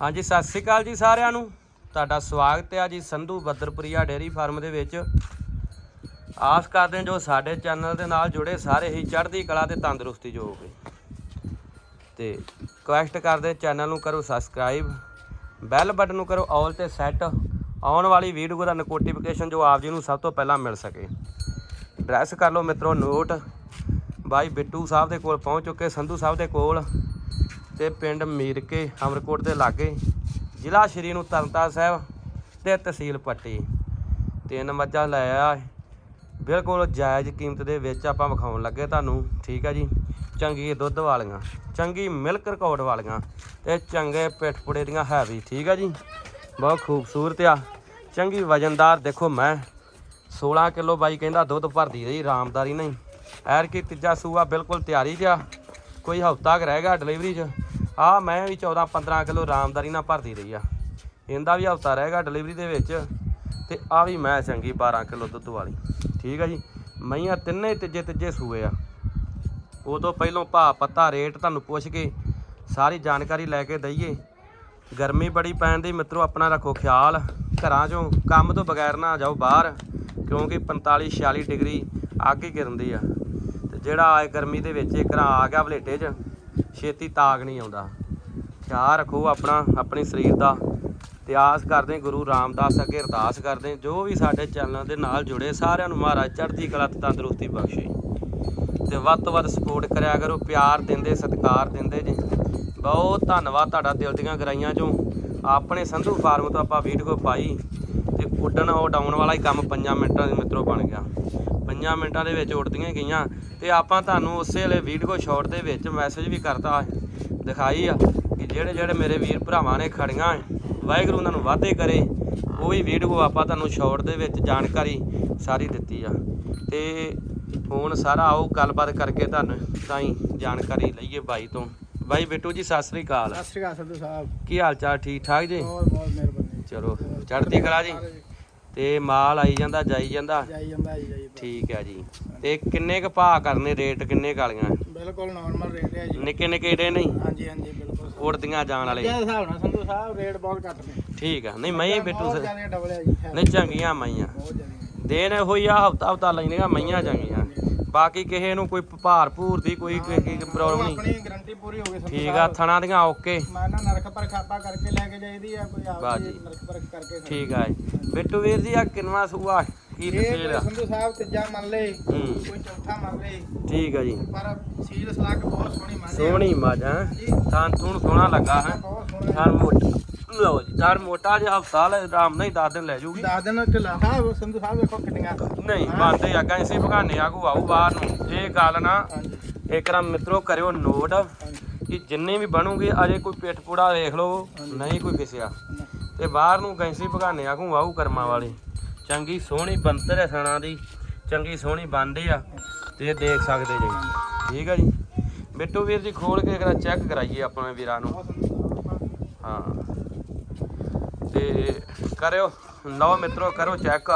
ਹਾਂਜੀ, ਸਤਿ ਸ੍ਰੀ ਅਕਾਲ ਜੀ ਸਾਰਿਆਂ ਨੂੰ। ਤੁਹਾਡਾ ਸਵਾਗਤ ਹੈ ਜੀ ਸੰਧੂ ਬੱਦਰਪੁਰੀਆ ਡੇਅਰੀ ਫਾਰਮ ਦੇ ਵਿੱਚ। ਆਸ ਕਰਦੇ ਹਾਂ ਜੋ ਸਾਡੇ ਚੈਨਲ ਦੇ ਨਾਲ ਜੁੜੇ ਸਾਰੇ ਹੀ ਚੜ੍ਹਦੀ ਕਲਾ ਤੇ ਤੰਦਰੁਸਤੀ ਜੋ ਹੋਵੇ। ਤੇ ਰਿਕੁਐਸਟ ਕਰਦੇ ਚੈਨਲ ਨੂੰ ਕਰੋ ਸਬਸਕ੍ਰਾਈਬ ਬੈਲ ਬਟਨ ਨੂੰ ਕਰੋ ਆਲ ਤੇ ਸੈੱਟ ਆਉਣ ਵਾਲੀ ਵੀਡੀਓ ਦਾ ਨੋਟੀਫਿਕੇਸ਼ਨ ਜੋ ਆਪ ਜੀ ਨੂੰ ਸਭ ਤੋਂ ਪਹਿਲਾਂ ਮਿਲ ਸਕੇ। ਐਡਰੈਸ ਕਰ ਲਓ ਮਿੱਤਰੋ, ਨੋਟ। ਬਾਈ ਬਿੱਟੂ ਸਾਹਿਬ ਦੇ ਕੋਲ ਪਹੁੰਚ ਚੁੱਕੇ, ਸੰਧੂ ਸਾਹਿਬ ਦੇ ਕੋਲ। ਤੇ ਪਿੰਡ ਮੀਰਕੇ ਅਮਰਕੋਟ ਦੇ ਲਾਗੇ, ਜ਼ਿਲ੍ਹਾ ਸ਼੍ਰੀ ਨੂੰ ਤਰਨਤਾਰਨ ਸਾਹਿਬ ਤੇ ਤਹਿਸੀਲ ਪੱਟੀ। ਤਿੰਨ ਮੱਝਾਂ ਲੈ ਆਇਆ ਬਿਲਕੁਲ ਜਾਇਜ਼ ਕੀਮਤ ਦੇ ਵਿੱਚ ਆਪਾਂ ਵਿਖਾਉਣ ਲੱਗੇ ਤੁਹਾਨੂੰ, ਠੀਕ ਆ ਜੀ? ਚੰਗੀ ਦੁੱਧ ਵਾਲੀਆਂ, ਚੰਗੀ ਮਿਲਕ ਰਿਕਾਰਡ ਵਾਲੀਆਂ ਤੇ ਚੰਗੇ ਪਿੱਠਪੁੜੇ ਦੀਆਂ ਹੈਵੀ, ਠੀਕ ਆ ਜੀ? ਬਹੁਤ ਖੂਬਸੂਰਤ ਆ। ਚੰਗੀ ਵਜਨਦਾਰ ਦੇਖੋ ਮੈਂ। 16 ਕਿਲੋ ਬਾਈ ਕਹਿੰਦਾ ਦੁੱਧ ਭਰਦੀ ਰਹੀ ਆਰਾਮਦਾਰੀ ਨਹੀਂ। ਐਰ ਕੀ ਤੀਜਾ ਸੂਆ ਬਿਲਕੁਲ ਤਿਆਰੀ 'ਚ ਆ। ਕੋਈ ਹਫਤਾ ਕੁ ਰਹਿ ਗਿਆ ਡਿਲੀਵਰੀ 'ਚ। ਆ ਮੈਂ ਵੀ 14 15 ਕਿਲੋ ਆਰਾਮਦਾਰੀ ਨਾਲ ਭਰਦੀ ਰਹੀ ਆ। ਇਹਦਾ ਵੀ ਹਫਤਾ ਰਹਿ ਗਿਆ ਡਿਲੀਵਰੀ ਦੇ ਵਿੱਚ ਤੇ ਆ ਵੀ ਮੈਂ ਚੰਗੀ 12 ਕਿਲੋ ਦੁੱਧ ਵਾਲੀ। ਠੀਕ ਆ ਜੀ? ਮਈਆਂ ਤਿੰਨੇ ਤੀਜੇ ਤੀਜੇ ਸੂਏ ਆ। ਉਦੋਂ ਪਹਿਲੋਂ ਭਾ ਪੱਤਾ ਰੇਟ ਤੁਹਾਨੂੰ ਪੁੱਛ ਕੇ ਸਾਰੀ ਜਾਣਕਾਰੀ ਲੈ ਕੇ ਦਈਏ। ਗਰਮੀ ਬੜੀ ਪੈਣ ਦੀ ਮਿੱਤਰੋ ਆਪਣਾ ਰੱਖੋ ਖਿਆਲ। ਘਰਾਂ 'ਚੋਂ ਕੰਮ ਤੋਂ ਬਗੈਰ ਨਾ ਜਾਓ ਬਾਹਰ, ਕਿਉਂਕਿ 45 46 ਡਿਗਰੀ ਅੱਗ ਹੀ ਗਿਰਦੀ ਆ। ਤੇ ਜਿਹੜਾ ਆਏ ਗਰਮੀ ਦੇ ਵਿੱਚ ਇੱਕ ਰਾਂ ਆ ਗਿਆ ਵਲੇਟੇ 'ਚ ਛੇਤੀ ਤਾਗ ਨਹੀਂ ਆਉਂਦਾ। ਖਿਆਲ ਰੱਖੋ ਆਪਣਾ, ਆਪਣੇ ਸਰੀਰ ਦਾ। ਤੇ ਆਸ ਕਰਦੇ ਗੁਰੂ ਰਾਮਦਾਸ ਅੱਗੇ, ਅਰਦਾਸ ਕਰਦੇ ਜੋ ਵੀ ਸਾਡੇ ਚੈਨਲ ਦੇ ਨਾਲ ਜੁੜੇ, ਸਾਰਿਆਂ ਨੂੰ ਮਹਾਰਾਜ ਚੜ੍ਹਦੀ ਕਲਾ ਤੇ ਤੰਦਰੁਸਤੀ ਬਖਸ਼ੇ। ਤੇ ਵੱਧ ਤੋਂ ਵੱਧ ਸਪੋਰਟ ਕਰਿਆ ਕਰੋ, ਪਿਆਰ ਦਿੰਦੇ, ਸਤਿਕਾਰ ਦਿੰਦੇ ਜੀ। ਬਹੁਤ ਧੰਨਵਾਦ ਤੁਹਾਡਾ ਦਿਲ ਦੀਆਂ ਗਰਾਈਆਂ ਚੋਂ। ਆਪਣੇ ਸੰਧੂ ਫਾਰਮ ਤੋਂ ਆਪਾਂ ਵੀਡੀਓ ਪਾਈ ਤੇ ਉੱਡਣ, ਉਹ ਡਾਉਣ ਵਾਲਾ ਹੀ ਕੰਮ 5 ਮਿੰਟਾਂ ਦੇ ਮਿੱਤਰੋ ਬਣ ਗਿਆ। 5 ਮਿੰਟਾਂ ਦੇ ਵਿੱਚ ਉੱਡਦੀਆਂ ਗਈਆਂ ਤੇ ਆਪਾਂ ਤੁਹਾਨੂੰ ਉਸੇ ਵੇਲੇ ਵੀਡੀਓ ਸ਼ਾਰਟ ਦੇ ਵਿੱਚ ਮੈਸੇਜ ਵੀ ਕਰਤਾ ਦਿਖਾਈ ਆ ਕਿ ਜਿਹੜੇ ਜਿਹੜੇ ਮੇਰੇ ਵੀਰ ਭਰਾਵਾਂ ਨੇ ਖੜੀਆਂ ਵਾਹਿਗੁਰੂ ਉਹਨਾਂ ਨੂੰ ਵਾਅਦੇ ਕਰੇ ਉਹ ਵੀ ਵੀਡੀਓ ਆਪਾਂ ਤੁਹਾਨੂੰ ਸ਼ਾਰਟ ਦੇ ਵਿੱਚ ਜਾਣਕਾਰੀ ਸਾਰੀ ਦਿੱਤੀ ਆ। ਤੇ ਹੁਣ ਸਾਰਾ ਆਓ ਗੱਲਬਾਤ ਕਰਕੇ ਤੁਹਾਨੂੰ ਤਾਂ ਹੀ ਜਾਣਕਾਰੀ ਲਈਏ ਬਾਈ ਤੋਂ। ਬਾਈ ਬਿੱਟੂ ਜੀ ਸਤਿ ਸ੍ਰੀ ਅਕਾਲ। ਸਤਿ ਸ਼੍ਰੀ ਅਕਾਲ ਸੰਧੂ ਸਾਹਿਬ। ਕੀ ਹਾਲ ਚਾਲ? ਠੀਕ ਠਾਕ ਜੀ? ਬਹੁਤ ਬਹੁਤ ਮਿਹਰਬਾਨੀ। ਚਲੋ ਚੜ੍ਹਦੀ ਕਲਾ ਜੀ। ਤੇ ਮਾਲ ਆਈ ਜਾਂਦਾ ਜਾਈ ਜਾਂਦਾ। ਜਾਈ ਜਾਂਦਾ ਜੀ ਜਾਈ ਠੀਕ ਹੈ ਜੀ। ਤੇ ਕਿੰਨੇ ਕ ਭਾਅ ਕਰਨੇ ਰੇਟ ਕਿੰਨੇ ਕਾਲੀਆਂ ਬਿਲਕੁਲ ਨਾਰਮਲ ਰੇਟ ਹੈ ਜੀ। ਨਿੱਕੇ ਨਿੱਕੇ ਡੇ ਨਹੀਂ? ਹਾਂਜੀ ਹਾਂਜੀ ਬਿਲਕੁਲ ਉੜਦੀਆਂ ਜਾਣ ਵਾਲੇ। ਜੇ ਹਿਸਾਬ ਨਾਲ ਸੰਧੂ ਸਾਹਿਬ ਰੇਟ ਬਹੁਤ ਘੱਟ ਨੇ। ਠੀਕ ਆ। ਨਹੀਂ ਮੈਂ ਬਿੱਟੂ ਬਹੁਤ ਸ- ਜ਼ਿਆਦਾ ਡਬਲ ਹੈ ਜੀ। ਹੈ ਨਹੀਂ ਚੰਗੀਆਂ ਮਈਆਂ ਬਹੁਤ ਜ਼ਿਆਦਾ ਦੇਣ ਹੋਈ ਆ ਹਫਤਾ ਹਫਤਾ ਲੈਣੀਆਂ ਮਈਆਂ ਚੰਗੀਆਂ। ਬਾਕੀ ਕਿਸੇ ਨੂੰ ਕੋਈ ਭਾਰ ਭੂਰ ਦੀ ਕੋਈ ਪ੍ਰੋਬਲਮ ਨਹੀਂ। ਆਪਣੀ ਗਾਰੰਟੀ ਪੂਰੀ ਹੋ ਗਈ ਠੀਕ ਆ। ਥਣਾ ਦੀਆਂ ਓਕੇ ਮੈਂ ਨਾ ਨਰਖ ਪਰਖ ਆਪਾਂ ਕਰਕੇ ਲੈ ਕੇ ਜਾਈਦੀ ਆ ਕੋਈ ਆਪ ਜੀ। ਨਰਖ ਪਰਖ ਕਰਕੇ ਠੀਕ ਆ ਜੀ। ਬਿੱਟੂ ਵੀਰ ਜੀ ਆ ਕਿੰਨਵਾ ਸੂਆ ਕੀ ਕੋਈ ਆ? ਸੰਧੂ ਸਾਹਿਬ ਤੀਜਾ ਮੰਨ ਲੇ ਕੋਈ ਚੌਥਾ ਮੰਨ ਲੇ। ਠੀਕ ਆ ਜੀ। ਪਰ ਸੀਲ ਸਲਾਕ ਬਹੁਤ ਸੋਹਣੀ ਮੰਨ ਸੋਹਣੀ ਮੱਝ ਹੈ। ਥਾਂ ਥੂਣ ਸੋਹਣਾ ਲੱਗਾ ਹੈ। ਥਾਂ ਮੋਟਾ ਲਓ ਜੀ ਥਾਂ ਮੋਟਾ ਜਿਹਾ ਹਫਤਾ ਲੈ ਆਰਾਮ ਨਾਲ ਹੀ 10 ਦਿਨ ਲੈ ਜੂਗੀ। ਦਸ ਦਿਨ ਢਿੱਲਾ ਸਾਹਿਬ ਸੰਧੂ ਸਾਹਿਬ ਵੇਖੋ ਕਿੰਨੀਆਂ। ਨਹੀਂ ਬੰਦੇ ਅੱਗਾ ਇਸੇ ਭਗਾਨੇ ਆਗੂ ਆਊ ਬਾਹਰ ਨੂੰ। ਇਹ ਗੱਲ ਨਾ ਇੱਕ ਰਾਂ ਮਿੱਤਰੋ ਕਰਿਓ ਨੋਟ ਕਿ ਜਿੰਨੇ ਵੀ ਬਣੂਗੇ ਅਜੇ ਕੋਈ ਪਿੱਠ ਪੂੜਾ ਵੇਖ ਲਓ ਨਹੀਂ ਕੋਈ ਕਿਸਿਆ ਤੇ ਬਾਹਰ ਨੂੰ ਗੈਂਸੀ ਭਗਾਨੇ ਆਗੂ ਆਊ ਕਰਮਾਂ ਵਾਲੀ। ਚੰਗੀ ਸੋਹਣੀ ਬੰਤਰ ਹੈ ਸਣਾ ਦੀ। ਚੰਗੀ ਸੋਹਣੀ ਬੰਦੇ ਆ ਤੇ ਦੇਖ ਸਕਦੇ ਜੀ। ਠੀਕ ਆ ਜੀ। ਬਿੱਟੂ ਵੀਰ ਜੀ ਖੋਲ ਕੇ ਇੱਕ ਚੈੱਕ ਕਰਾਈਏ ਆਪਣੇ ਵੀਰਾਂ ਨੂੰ। ਹਾਂ। ਤੇ ਕਰਿਓ, ਲਓ ਮਿੱਤਰੋ ਕਰੋ ਚੈੱਕ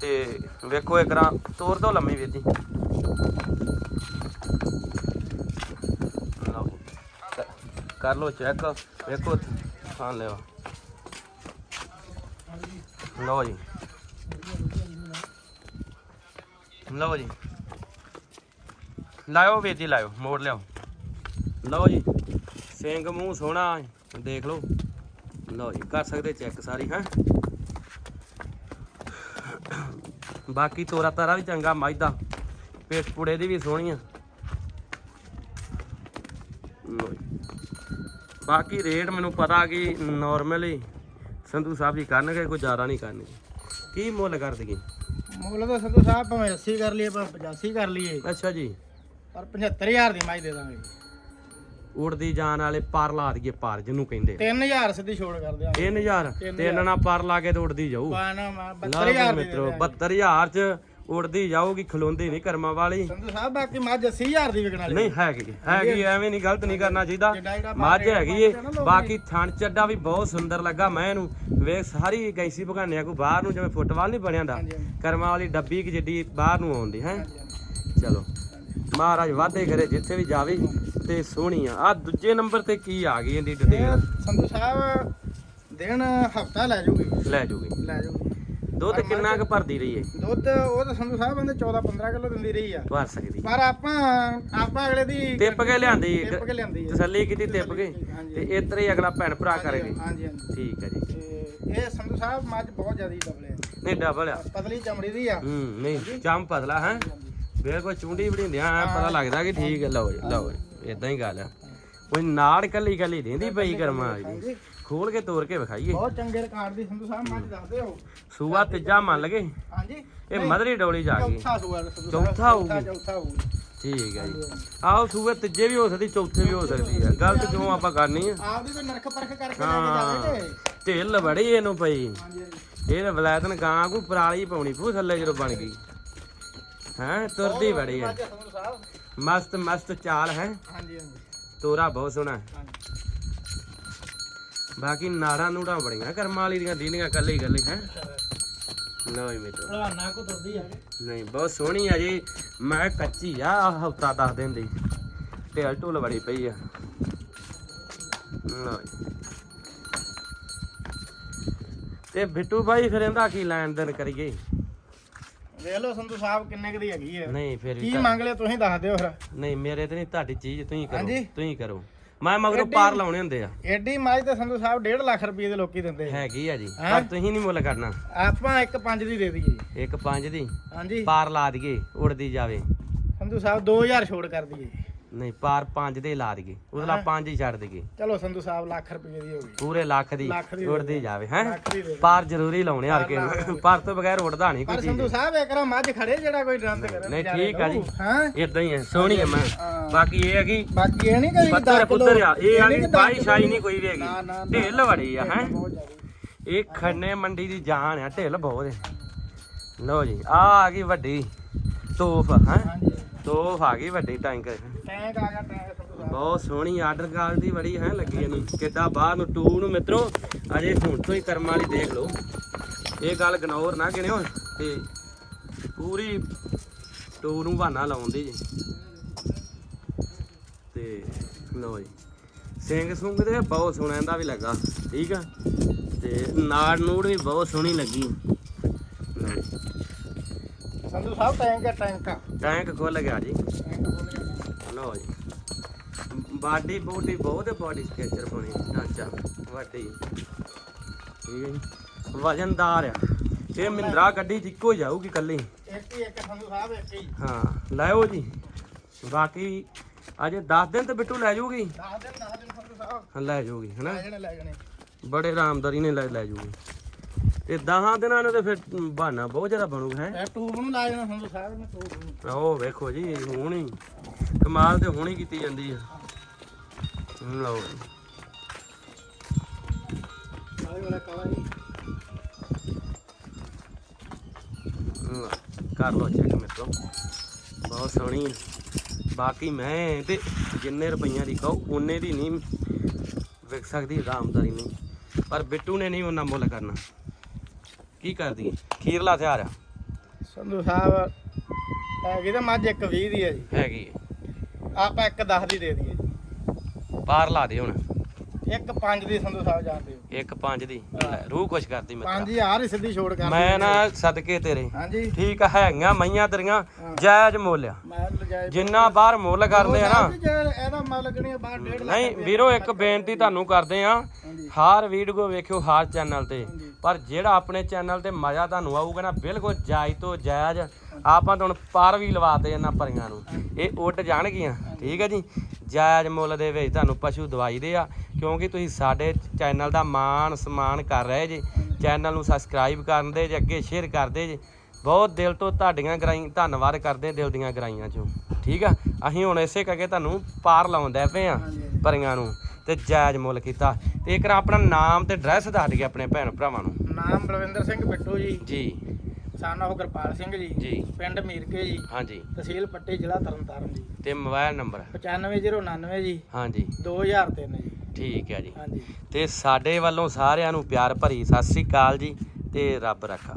ਤੇ ਵੇਖੋ ਇੱਕ ਰਾਂ ਤੋਰ ਦੋ ਲੰਮੀ ਵੀਰ ਲਓ ਕਰ ਲਓ ਚੈੱਕ ਵੇਖੋ, ਹਾਂ, ਲਿਓ। ਲਓ ਜੀ। ਲਓ ਜੀ। ਲਾਇਓ ਵੀਰ ਲਾਇਓ, ਮੋੜ ਲਿਓ ਲਓ ਜੀ। ਸਿੰਘ ਮੂੰਹ ਸੋਹਣਾ, ਦੇਖ ਲਓ। ਲਓ ਜੀ ਕਰ ਸਕਦੇ ਚੈੱਕ ਸਾਰੀ ਹੈ? ਬਾਕੀ ਤੋਰਾ ਤਾਰਾ ਵੀ ਚੰਗਾ ਮੱਝ ਦਾ ਪੇਟ ਪੁੜੇ ਦੀ ਵੀ ਸੋਹਣੀ ਆ। ਬਾਕੀ ਰੇਟ ਮੈਨੂੰ ਪਤਾ ਕਿ ਨਾਰਮਲੀ ਸੰਧੂ ਸਾਹਿਬ ਜੀ ਕਰਨਗੇ ਕੋਈ ਜ਼ਿਆਦਾ ਨਹੀਂ ਕਰਨਗੇ। ਕੀ ਮੁੱਲ ਕਰ ਦਈਏ? ਮੁੱਲ ਤਾਂ ਸੰਧੂ ਸਾਹਿਬ ਭਾਵੇਂ 80 ਕਰ ਲਈਏ ਭਾਵੇਂ 85 ਕਰ ਲਈਏ। ਅੱਛਾ ਜੀ। ਪਰ 75000 ਦੀ ਮਾਈ ਦੇ ਦਾਂਗੇ। ਉੜਦੀ ਜਾਣ ਵਾਲੇ ਪਰ ਲਾ ਦਈਏ ਪਰ ਜਿਹਨੂੰ ਕਹਿੰਦੇ 3000 ਸਿੱਧੀ ਛੋੜ ਕਰ ਦਿਆਂਗੇ। 3000 ਤਿੰਨ ਨਾਲ ਪਰ ਲਾ ਕੇ ਤੇ ਉੜਦੀ ਜਾਊ। ਪਾਣਾ ਮੈਂ ਲਓ 72000 ਦੀ ਮਿੱਤਰੋ ਦੇ ਦਿਆਂਗੇ। 72000 ਚ ਉੜਦੀ ਜਾਊਗੀ ਖਲੋਂਦੀ ਨਹੀਂ ਕਰਮਾਂ ਵਾਲੀ। ਸੰਧੂ ਸਾਹਿਬ ਬਾਕੀ ਮੱਝ 80000 ਦੀ ਵਿਕਣ ਵਾਲੀ ਨਹੀਂ ਹੈਗੀ ਹੈਗੀ ਐਵੇਂ ਨਹੀਂ ਗਲਤ ਨਹੀਂ ਕਰਨਾ ਚਾਹੀਦਾ। ਜਿੱਡਾ ਜਿਹੜਾ ਮੱਝ ਹੈਗੀ ਏ ਬਾਕੀ ਥਣ ਚੱਡਾ ਵੀ ਬਹੁਤ ਸੁੰਦਰ ਲੱਗਾ ਮੈਂ ਇਹਨੂੰ। ਵੇਖ ਸਾਰੀ ਗੈਂਸੀ ਭਗਾਨਿਆ ਕੋ ਬਾਹਰ ਨੂੰ ਜਿਵੇਂ ਫੁੱਟਬਾਲ ਨਹੀਂ ਬਣਿਆ ਦਾ। ਕਰਮਾਂ ਵਾਲੀ ਡੱਬੀ ਕਿ ਜਿੱਡੀ ਬਾਹਰ ਨੂੰ ਆਉਂਦੀ ਹੈ। ਚਲੋ ਮਹਾਰਾਜ ਵਾਧੇ ਕਰੇ ਜਿੱਥੇ ਵੀ ਜਾਵੇ। ਤੇ ਸੋਹਣੀ ਆ। ਆ ਦੂਜੇ ਨੰਬਰ ਤੇ ਕੀ ਆ ਗਈ ਇਹਦੀ ਇਹ ਡਿਟੇਲ ਸੰਧੂ ਸਾਹਿਬ ਦਿਨ ਹਫਤਾ ਲੈ ਜੂਗੀ। ਲੈ ਜੂਗੀ। ਲੈ ਜੂਗੀ। ਦੁੱਧ ਕਿੰਨਾ ਕੁ ਭਰਦੀ ਰਹੀ ਏ? ਦੁੱਧ ਉਹ ਤਾਂ ਸੰਧੂ ਸਾਹਿਬ ਕਹਿੰਦੇ 14 15 ਕਿਲੋ ਦਿੰਦੀ ਰਹੀ ਆ। ਭਰ ਸਕਦੀ। ਪਰ ਆਪਾਂ ਆਪਾਂ ਅਗਲੇ ਦੀ ਟਿੱਪ ਕੇ ਲਿਆਂਦੀ ਟਿੱਪ ਕੇ ਲਿਆਂਦੀ ਤਸੱਲੀ ਕੀਤੀ ਟਿੱਪ ਕੇ। ਤੇ ਇਤਰੇ ਹੀ ਅਗਲਾ ਭੈਣ ਭਰਾ ਕਰੇਗੇ। ਹਾਂਜੀ ਹਾਂਜੀ। ਠੀਕ ਹੈ ਜੀ। ਇਹ ਸੰਧੂ ਸਾਹਿਬ ਮੱਝ ਬਹੁਤ ਜ਼ਿਆਦਾ ਡਬਲੇ ਨਹੀਂ ਡਬਲ ਆ। ਪਤਲੀ ਚਮੜੀ ਦੀ ਆ। ਹੂੰ ਨਹੀਂ ਚੰਮ ਪਤਲਾ ਹੈ? ਬਿਲਕੁਲ ਚੁੰਡੀ ਵੜਿੰਦਿਆਂ ਪਤਾ ਲੱਗਦਾ ਕਿ ਠੀਕ ਹੈ ਲਓ ਜੀ ਲਓ ਜੀ। ਇਦਾਂ ਹੀ ਗੱਲ ਆ। ਕੋਈ ਨਾੜ ਕੱਲੀ ਕੱਲੀ ਦਿੰਦੀ ਪਈ ਕਰਮਾ ਹਾਂਜੀ। ਖੋਲ ਕੇ ਤੋੜ ਕੇ ਵਿਖਾਈਏ। ਬਹੁਤ ਚੰਗੇ ਰਿਕਾਰਡ ਦੀ ਸੰਧੂ ਸਾਹਿਬ ਮੱਝ ਦੱਸਦੇ ਹੋ। ਸੂਆ ਤੀਜਾ ਮੰਨ ਲਗੇ ਹਾਂਜੀ। ਇਹ ਮਧਰੀ ਡੋਲੀ ਜਾ ਗਈ। ਚੌਥਾ ਸੂਆ ਚੌਥਾ ਹੋਊਗੀ। ਚੌਥਾ ਹੋਊਗੀ। ਠੀਕ ਹੈ ਜੀ। ਆਓ ਸੂਏ ਤੀਜੇ ਵੀ ਹੋ ਸਕਦੀ ਚੌਥੇ ਵੀ ਹੋ ਸਕਦੀ ਹੈ ਗਲਤ ਕਿਉਂ ਆਪਾਂ ਕਰਨੀ ਆ? ਆਪਦੀ ਤਾਂ ਨਰਖ ਪਰਖ ਕਰਕੇ ਲੈ ਕੇ ਜਾਵੇ ਢਿੱਲ ਬੜੀ ਇਹਨੂੰ ਪਈ। ਇਹ ਵਲੈਤਨ ਗਾਂ ਕੋ ਪਰਾਲੀ ਪਾਉਣੀ ਪੂ ਥੱਲੇ ਜਦੋਂ ਬਣ ਗਈ। ਹੈਂ ਤੁਰਦੀ ਬੜੀ ਹੈ ਸਾਹਿਬ ਮਸਤ ਮਸਤ ਚਾਲ ਹੈ। ਹਾਂਜੀ ਹਾਂਜੀ। ਤੋਰਾ ਬਹੁਤ ਸੋਹਣਾ ਹੈ। ਹਾਂਜੀ। ਬਾਕੀ ਨਾੜਾਂ ਨੂੜਾਂ ਬੜੀਆਂ ਕਰਮਾਂ ਵਾਲੀ ਦੀਆਂ ਦੀਨੀਆਂ ਕੱਲੀ ਕੱਲੀ ਹੈ। ਜੀ ਮਿੱਤਰੋ। ਭਲਵਾਨਾਂ ਕੋ ਤੁਰਦੀ ਆ। ਨਹੀਂ ਬਹੁਤ ਸੋਹਣੀ ਆ ਜੀ। ਮੈਂ ਕੱਚੀ ਆ ਹਫਤਾ ਦਸ ਦਿਨ ਦੀ। ਢੇਲ ਢੁੱਲ ਬੜੀ ਪਈ ਆ। ਲਓ ਜੀ। ਤੇ ਬਿੱਟੂ ਭਾਈ ਫਿਰ ਇਹਦਾ ਕੀ ਲੈਣ ਦੇਣ ਕਰੀਏ? ਵੇਖ ਲਓ ਸੰਧੂ ਸਾਹਿਬ ਕਿੰਨੇ ਕੁ ਦੀ ਹੈਗੀ ਹੈ ਨਹੀਂ ਫਿਰ ਵੀ ਕੀ ਤਾਂ- ਮੰਗ ਲਿਆ ਤੁਸੀਂ ਦੱਸ ਦਿਓ ਫਿਰ। ਨਹੀਂ ਮੇਰੇ ਤੇ ਨਹੀਂ ਤੁਹਾਡੀ ਚੀਜ਼ ਤੁਸੀਂ ਕਰੋ ਹਾਂਜੀ। ਤੁਸੀਂ ਕਰੋ। ਮੈਂ ਮਗਰੋਂ ਪਾਰ ਲਾਉਣੇ ਹੁੰਦੇ ਆ। ਐਡੀ ਮੱਝ ਤੇ ਸੰਧੂ ਸਾਹਿਬ 1.5 ਲੱਖ ਰੁਪਏ ਦੇ ਲੋਕੀ ਦਿੰਦੇ ਆ। ਹੈਗੀ ਆ ਜੀ ਹੈਂ? ਤੁਸੀਂ ਨਹੀਂ ਮੁੱਲ ਕਰਨਾ। ਆਪਾਂ ਇੱਕ ਪੰਜ ਦੀ ਦੇ ਦਈਏ। ਇੱਕ ਪੰਜ ਦੀ। ਹਾਂਜੀ। ਪਾਰ ਲਾ ਦਈਏ ਉੜਦੀ ਜਾਵੇ। ਸੰਧੂ ਸਾਹਿਬ 2000 ਛੋੜ ਕਰ ਦਈਏ। ਨਹੀਂ ਪਾਰ ਪੰਜ ਦੇ ਲਾ ਦਈਏ। ਉਹਦਾ ਪੰਜ ਹੀ ਛੱਡ ਦਈਏ। ਚਲੋ ਸੰਧੂ ਸਾਹਿਬ ਲੱਖ ਰੁਪਏ ਦੀ ਹੋ ਗਈ। ਪੂਰੇ ਲੱਖ ਦੀ ਲੱਖ ਦੀ ਉੜਦੀ ਜਾਵੇ ਹੈ। ਪਾਰ ਜ਼ਰੂਰੀ ਲਾਉਣੇ ਹਰ ਕੇ ਪਰ ਤੋਂ ਬਗੈਰ ਉੜਦਾ ਨਹੀਂ ਕੋਈ ਚੀਜ਼। ਸੰਧੂ ਸਾਹਿਬ ਇੱਕ ਰਾ ਮੱਝ ਖੜੇ ਜਿਹੜਾ ਕੋਈ ਡਰੰਦ ਕਰੇ ਨਹੀਂ, ਠੀਕ ਆ ਜੀ। ਹਾਂ? ਇਦਾਂ ਹੀ ਹੈ ਸੋਹਣੀ ਹੈ ਮੈਂ। ਬਾਕੀ ਇਹ ਹੈ ਕਿ ਬਾਕੀ ਇਹ ਨਹੀਂ ਕਰੀ ਪੱਤਰ ਪੁੱਤਰ ਆ। ਇਹ ਆ ਨਹੀਂ ਕਿ ਕਿ ਬਾਈ ਸ਼ਾਈ ਨਹੀਂ ਕੋਈ ਵੀ ਹੈਗੀ। ਢਿੱਲ ਬੜੀ ਆ ਹੈ? ਇਹ ਖੰਨੇ ਮੰਡੀ ਦੀ ਜਾਨ ਆ ਢਿੱਲ ਬਹੁਤ ਹੈ। ਲਓ ਜੀ ਆ ਆ ਗਈ ਵੱਡੀ ਤੋਫ ਹੈ? ਤੋਫ ਆ ਗਈ ਵੱਡੀ ਟੈਂਕਰ। ਟੈਂਕ ਆ ਗਿਆ ਟੈਂਕ ਸੰਧੂ ਸਾਹਿਬ ਬਹੁਤ ਸੋਹਣੀ ਆਰਡਰ ਕਾਲ ਦੀ ਬੜੀ ਹੈ ਲੱਗੀ ਇਹਨੂੰ ਕਿੱਦਾਂ ਬਾਹਰ ਨੂੰ ਟੂ ਨੂੰ ਮਿੱਤਰੋ ਅਜੇ ਹੁਣ ਤੋਂ ਹੀ ਕਰਮ ਵਾਲੀ ਦੇਖ ਲਓ। ਇਹ ਗੱਲ ਗਨੌਰ ਨਾ ਗਿਣਿਓ ਤੇ ਪੂਰੀ ਟੂ ਨੂੰ ਬਹਾਨਾ ਲਾਉਂਦੀ ਜੀ। ਤੇ ਲਓ ਜੀ। ਸਿੰਘ ਸੁੰਗ ਦੇ ਬਹੁਤ ਸੋਹਣਾ ਇਹਦਾ ਵੀ ਲੱਗਾ ਠੀਕ ਆ? ਤੇ ਨਾੜ ਨੂੜ ਵੀ ਬਹੁਤ ਸੋਹਣੀ ਲੱਗੀ। ਸੰਧੂ ਸਾਹਿਬ ਟੈਂਕ ਹੈ ਟੈਂਕ ਟੈਂਕ ਖੁੱਲ ਗਿਆ ਜੀ। ਲਓ ਜੀ। ਬਾਡੀ ਬੂਟੀ ਬਹੁਤ ਬਾਡੀ ਸਕੇਚਰ ਬਣੀ ਢਾਂਚਾ ਵੱਡੀ। ਠੀਕ ਹੈ ਜੀ। ਵਜਨਦਾਰ ਆ। ਇਹ ਮਿੰਦਰਾ ਗੱਡੀ ਚ ਇੱਕੋ ਹੀ ਜਾਊਗੀ ਕੱਲੀ ਇੱਕ ਹੀ ਇੱਕ ਸੰਧੂ ਸਾਹਿਬ ਇੱਕ ਹੀ। ਹਾਂ ਲੈਓ ਜੀ। ਬਾਕੀ ਅਜੇ 10 ਦਿਨ ਤੇ ਬਿੱਟੂ ਲੈ ਜਾਊਗੀ? 10 ਦਿਨ 10 ਦਿਨ ਸੰਧੂ ਸਾਹਿਬ। ਹਾਂ, ਲੈ ਜਾਊਗੀ ਹਨਾ? ਲੈ ਜਾਣੇ ਲੈ ਜਾਣੇ। ਬੜੇ ਆਰਾਮਦਾਰੀ ਨੇ ਲੈ ਲੈ ਜਾਊਗੀ। ਤੇ 10 ਦਿਨਾਂ ਨੂੰ ਤੇ ਫਿਰ ਬਹਾਨਾ ਬਹੁਤ ਜ਼ਿਆਦਾ ਬਣੂ ਹੈ? ਇਹ ਟੂਬ ਨੂੰ ਲਾ ਜਾਣਾ ਸੰਧੂ ਸਾਹਿਬ ਨੇ ਟੂਬ ਨੂੰ। ਉਹ ਵੇਖੋ ਜੀ ਹੁਣ। ਹੀ ਕਮਾਲ ਤੇ ਹੁਣ ਹੀ ਕੀਤੀ ਜਾਂਦੀ ਆ। ਲਓ ਜੀ। ਨਾਲੇ ਵਾਲਾ ਕਾਲਾ ਜੀ। ਲਓ, ਕਰ ਲੋ ਚੈੱਕ ਮੇਰੇ ਤੋਂ ਬਹੁਤ ਸੋਹਣੀ। ਬਾਕੀ ਮੈਂ ਤੇ ਜਿੰਨੇ ਰੁਪਈਆਂ ਦੀ ਕਹੋ ਉਹਨੇ ਦੀ ਨਹੀਂ ਵਿਕ ਸਕਦੀ ਆਰਾਮਦਾਰੀ ਨਹੀਂ। ਪਰ ਬਿੱਟੂ ਨੇ ਨਹੀਂ ਉਹਨਾਂ ਮੁੱਲ ਕਰਨਾ। ਕੀ ਕਰਦੀ ਖੀਰਲਾ ਹਥਿਆਰ ਆ। ਸੰਧੂ ਸਾਹਿਬ ਹੈਗੀ ਤਾਂ ਮੱਝ ਇੱਕ 20 ਦੀ ਹੈ ਜੀ। ਹੈਗੀ ਹੈ। ਆਪਾਂ ਇੱਕ 10 ਦੀ ਦੇ ਦਈਏ ਜੀ। ਪਾਰ ਲਾ ਦੇ ਹੁਣ। ਇੱਕ 5 ਦੀ ਸੰਧੂ ਸਾਹਿਬ ਜਾਣਦੇ ਹੋ ਇੱਕ ਪੰਜ ਦੀ। ਲੈ, ਰੂਹ ਖੁਸ਼ ਕਰਦੀ ਮੈਂ 5000 ਹੀ ਸਿੱਧੀ ਛੋੜ ਕਰ ਮੈਂ ਨਾ ਸਦਕੇ ਤੇਰੇ। ਹਾਂਜੀ। ਠੀਕ ਆ ਹੈਗੀਆਂ ਮਈਆਂ ਤੇਰੀਆਂ। ਜਾਇਜ਼ ਮੁੱਲ ਆ। ਮੈਂ ਲਜਾਇ ਜਿੰਨਾ ਬਾਹਰ ਮੁੱਲ ਕਰਦੇ ਆ ਨਾ। ਲੱਗਣੀ ਆ ਬਾਹਰ 1.5 ਲੱਖ ਨਹੀਂ ਵੀਰੋ ਇੱਕ ਬੇਨਤੀ ਤੁਹਾਨੂੰ ਕਰਦੇ ਆ ਹਰ ਵੀਡੀਓ ਵੇਖਿਓ ਹਰ ਚੈਨਲ ਤੇ। ਪਰ ਜਿਹੜਾ ਆਪਣੇ ਚੈਨਲ ਤੇ ਮਜ਼ਾ ਤੁਹਾਨੂੰ ਆਊਗਾ ਨਾ ਬਿਲਕੁਲ ਜਾਇਜ਼ ਤੋਂ ਜਾਇਜ਼ ਆਪਾਂ ਤਾਂ ਹੁਣ ਪਾਰ ਵੀ ਲਵਾਤੇ ਇਹਨਾਂ ਭਰੀਆਂ ਨੂੰ। ਇਹ ਉੱਡ ਜਾਣਗੀਆਂ ਠੀਕ ਹੈ ਜੀ? ਜਾਇਜ਼ ਮੁੱਲ ਦੇ ਵਿੱਚ ਤੁਹਾਨੂੰ ਪਸ਼ੂ ਦਵਾਈ ਦੇ ਆ ਕਿਉਂਕਿ ਤੁਸੀਂ ਸਾਡੇ ਚੈਨਲ ਦਾ ਮਾਣ ਸਨਮਾਨ ਕਰ ਰਹੇ ਜੀ। ਚੈਨਲ ਨੂੰ ਸਬਸਕ੍ਰਾਈਬ ਕਰਨ ਦੇ ਜੇ ਅੱਗੇ ਸ਼ੇਅਰ ਕਰਦੇ ਜੀ। ਬਹੁਤ ਦਿਲ ਤੋਂ ਤੁਹਾਡੀਆਂ ਗਰਾਈ ਧੰਨਵਾਦ ਕਰਦੇ ਦਿਲ ਦੀਆਂ ਗਰਾਈਆਂ ਚੋਂ ਠੀਕ ਆ? ਅਸੀਂ ਹੁਣ ਇਸੇ ਕਰਕੇ ਤੁਹਾਨੂੰ ਪਾਰ ਲਾਉਂਦੇ ਪਏ ਆ। ਭਰੀਆਂ ਨੂੰ ਤੇ ਜਾਇਜ਼ ਮੁੱਲ ਕੀਤਾ। ਤੇ ਇੱਕ ਆਪਣਾ ਨਾਮ ਤੇ ਐਡਰੈਸ ਦੱਸ ਦਈਏ ਆਪਣੇ ਭੈਣ ਭਰਾਵਾਂ ਨੂੰ। ਨਾਮ ਬਲਵਿੰਦਰ ਸਿੰਘ ਬਿੱਟੂ ਜੀ। ਜੀ। ਸਾਨਾ ਉਹ ਕਿਰਪਾਲ ਸਿੰਘ ਜੀ। ਜੀ। ਪਿੰਡ ਮੀਰਕੇ ਜੀ। ਹਾਂਜੀ। ਤਹਿਸੀਲ ਪੱਟੀ ਜ਼ਿਲ੍ਹਾ ਤਰਨਤਾਰਨ ਜੀ। ਤੇ ਮੋਬਾਈਲ ਨੰਬਰ? 95099 ਜੀ। ਹਾਂਜੀ। 2003 ਜੀ। ਠੀਕ ਹੈ ਜੀ। ਹਾਂਜੀ। ਤੇ ਸਾਡੇ ਵੱਲੋਂ ਸਾਰਿਆਂ ਨੂੰ ਪਿਆਰ ਭਰੀ ਸਤਿ ਸ੍ਰੀ ਅਕਾਲ ਜੀ ਤੇ ਰੱਬ ਰੱਖਾ।